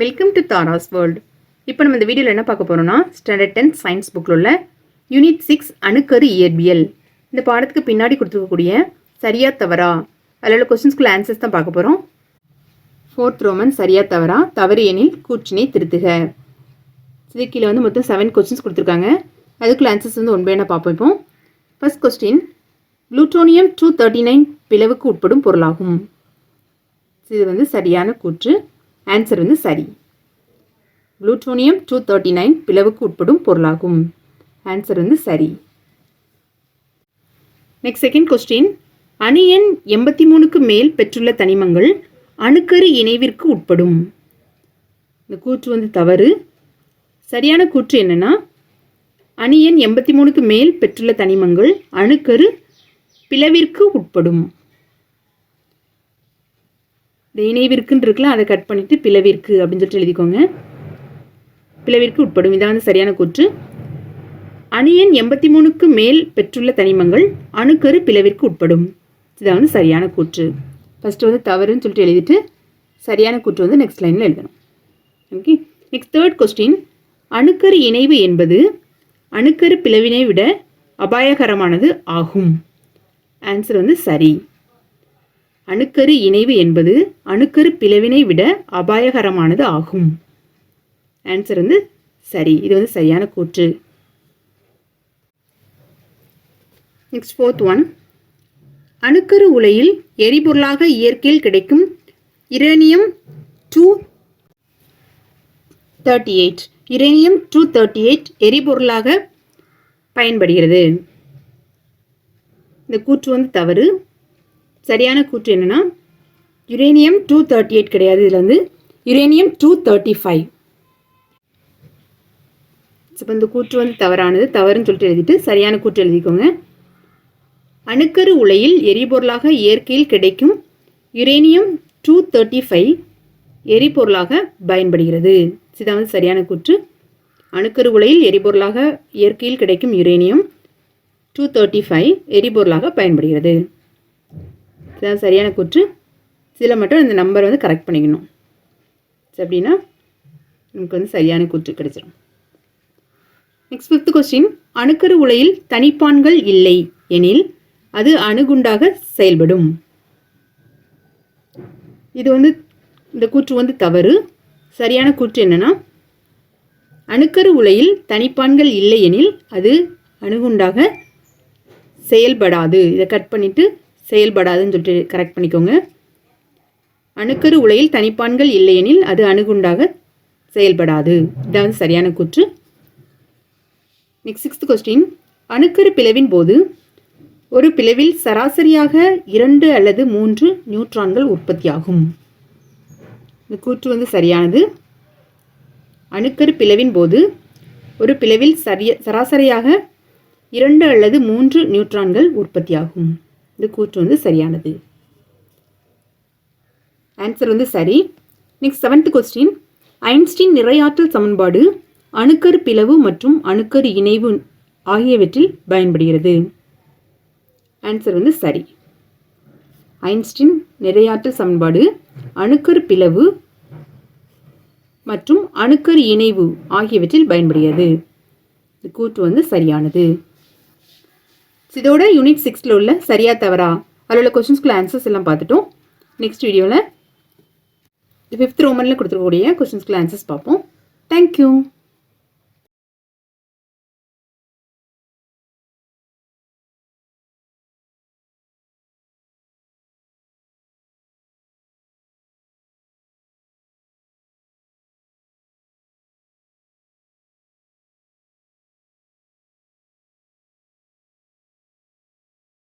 Welcome to Tara's world இப்போ நம்ம இந்த வீடியோவில் என்ன பார்க்க போகிறோம்னா ஸ்டாண்டர்ட் டென்த் சயின்ஸ் புக்கில் உள்ள யூனிட் சிக்ஸ் அணுக்கரு இயற்பியல். இந்த பாடத்துக்கு பின்னாடி கொடுத்துருக்கக்கூடிய சரியா தவறா? அதில் உள்ள கொஸ்டின்ஸ்குள்ள ஆன்சர்ஸ் தான் பார்க்க போகிறோம் ஃபோர்த் ரோமன் சரியா தவறா? தவறு எனில் கூற்றினை திருத்துக. இது கீழே வந்து மொத்தம் செவன் கொஸ்டின்ஸ் கொடுத்துருக்காங்க. அதுக்குள்ள ஆன்சர்ஸ் வந்து ஒன் என்ன பார்ப்போம் இப்போ. First question plutonium two thirty nine பிளவுக்கு உட்படும் பொருளாகும். இது வந்து சரியான கூற்று. ஆன்சர் வந்து சரி. ப்ளூட்டோனியம் டூ தேர்ட்டி நைன் பிளவுக்கு உட்படும் பொருளாகும். ஆன்சர் வந்து சரி. நெக்ஸ்ட் செகண்ட் கொஸ்டின் அணு எண் எண்பத்தி மூணுக்கு மேல் பெற்றுள்ள தனிமங்கள் அணுக்கரு இணைவிற்கு உட்படும். இந்த கூற்று வந்து தவறு. சரியான கூற்று என்னென்னா அணு எண் எண்பத்தி மூணுக்கு மேல் பெற்றுள்ள தனிமங்கள் அணுக்கரு பிளவிற்கு உட்படும். இந்த இணைவிற்குன்னு இருக்குல்ல அதை கட் பண்ணிவிட்டு பிளவிற்கு அப்படின்னு சொல்லிட்டு எழுதிக்கோங்க. பிளவிற்கு உட்படும். இதான் வந்து சரியான கூற்று. அணு எண் எண்பத்தி மூணுக்கு மேல் பெற்றுள்ள தனிமங்கள் அணுக்கரு பிளவிற்கு உட்படும். இதான் வந்து சரியான கூற்று. ஃபஸ்ட்டு வந்து தவறுன்னு சொல்லிட்டு எழுதிட்டு சரியான கூற்று வந்து நெக்ஸ்ட் லைனில் எழுதணும். ஓகே நெக்ஸ்ட் தேர்ட் கொஸ்டின் அணுக்கரு இணைவு என்பது அணுக்கரு பிளவினை விட அபாயகரமானது ஆகும். ஆன்சர் வந்து சரி. அணுக்கரு இணைவு என்பது அணுக்கரு பிளவினை விட அபாயகரமானது ஆகும். ஆன்சர் வந்து சரி. இது வந்து சரியான கூற்று. நெக்ஸ்ட் ஃபோர்த் ஒன் அணுக்கரு உலையில் எரிபொருளாக இயற்கையில் கிடைக்கும் uranium two thirty eight uranium two thirty eight எரிபொருளாக பயன்படுகிறது. இந்த கூற்று வந்து தவறு. சரியான கூற்று என்னென்னா யுரேனியம் டூ தேர்ட்டி எயிட் கிடையாது இதில் வந்து யுரேனியம் டூ தேர்ட்டி ஃபைவ் இப்போ இந்த கூற்று வந்து தவறானது தவறுன்னு சொல்லிட்டு எழுதிட்டு சரியான கூற்று எழுதிக்கோங்க. அணுக்கரு உலையில் எரிபொருளாக இயற்கையில் கிடைக்கும் யுரேனியம் டூ தேர்ட்டி ஃபைவ் எரிபொருளாக பயன்படுகிறது. இதுதான் வந்து சரியான கூற்று. அணுக்கரு உலையில் எரிபொருளாக இயற்கையில் கிடைக்கும் யுரேனியம் டூ தேர்ட்டி ஃபைவ் எரிபொருளாக பயன்படுகிறது. இதான் சரியான கூற்று. சில மட்டும் இந்த நம்பரை வந்து கரெக்ட் பண்ணிக்கணும். அப்படின்னா நமக்கு வந்து சரியான கூற்று கிடைச்சிடும் நெக்ஸ்ட் ஃபிஃப்த் கொஸ்டின் அணுக்கரு உலையில் தனிப்பான்கள் இல்லை எனில் அது அணுகுண்டாக செயல்படும். இது வந்து இந்த கூற்று வந்து தவறு. சரியான கூற்று என்னென்னா அணுக்கரு உலையில் தனிப்பான்கள் இல்லை எனில் அது அணுகுண்டாக செயல்படாது. இதை கட் பண்ணிவிட்டு செயல்படாதுன்னு சொல்லிட்டு கரெக்ட் பண்ணிக்கோங்க. அணுக்கரு உலையில் தனிப்பான்கள் இல்லையெனில் அது அணுகுண்டாக செயல்படாது. இதான் வந்து சரியான கூற்று. நெக்ஸ்ட் சிக்ஸ்த் கொஸ்டின் அணுக்கரு பிளவின் போது ஒரு பிளவில் சராசரியாக இரண்டு அல்லது மூன்று நியூட்ரான்கள் உற்பத்தியாகும். இந்த கூற்று வந்து சரியானது. அணுக்கரு பிளவின் போது ஒரு பிளவில் சரிய சராசரியாக இரண்டு அல்லது மூன்று நியூட்ரான்கள் உற்பத்தியாகும். இந்த கூற்று வந்து சரியானது. ஆன்சர் வந்து சரி. நெக்ஸ்ட் செவன்த் கொஸ்டின் ஐன்ஸ்டீன் நிறையாற்றல் சமன்பாடு அணுக்கரு பிளவு மற்றும் அணுக்கரு இணைவு ஆகியவற்றில் பயன்படுகிறது. ஆன்சர் வந்து சரி. ஐன்ஸ்டீன் நிறையாற்றல் சமன்பாடு அணுக்கரு பிளவு மற்றும் அணுக்கரு இணைவு ஆகியவற்றில் பயன்படுகிறது. இந்த கூற்று வந்து சரியானது. இதோட யூனிட் சிக்ஸில் உள்ள சரியா தவறா? அதில் உள்ள கொஸ்டின்ஸ்குள்ள ஆன்சர்ஸ் எல்லாம் பார்த்துட்டோம். நெக்ஸ்ட் வீடியோவில் ஃபிஃப்த் ரோமனில் கொடுத்துருக்கக்கூடிய கொஸ்டின்ஸ்குள்ள ஆன்சர்ஸ் பார்ப்போம். தேங்க்யூ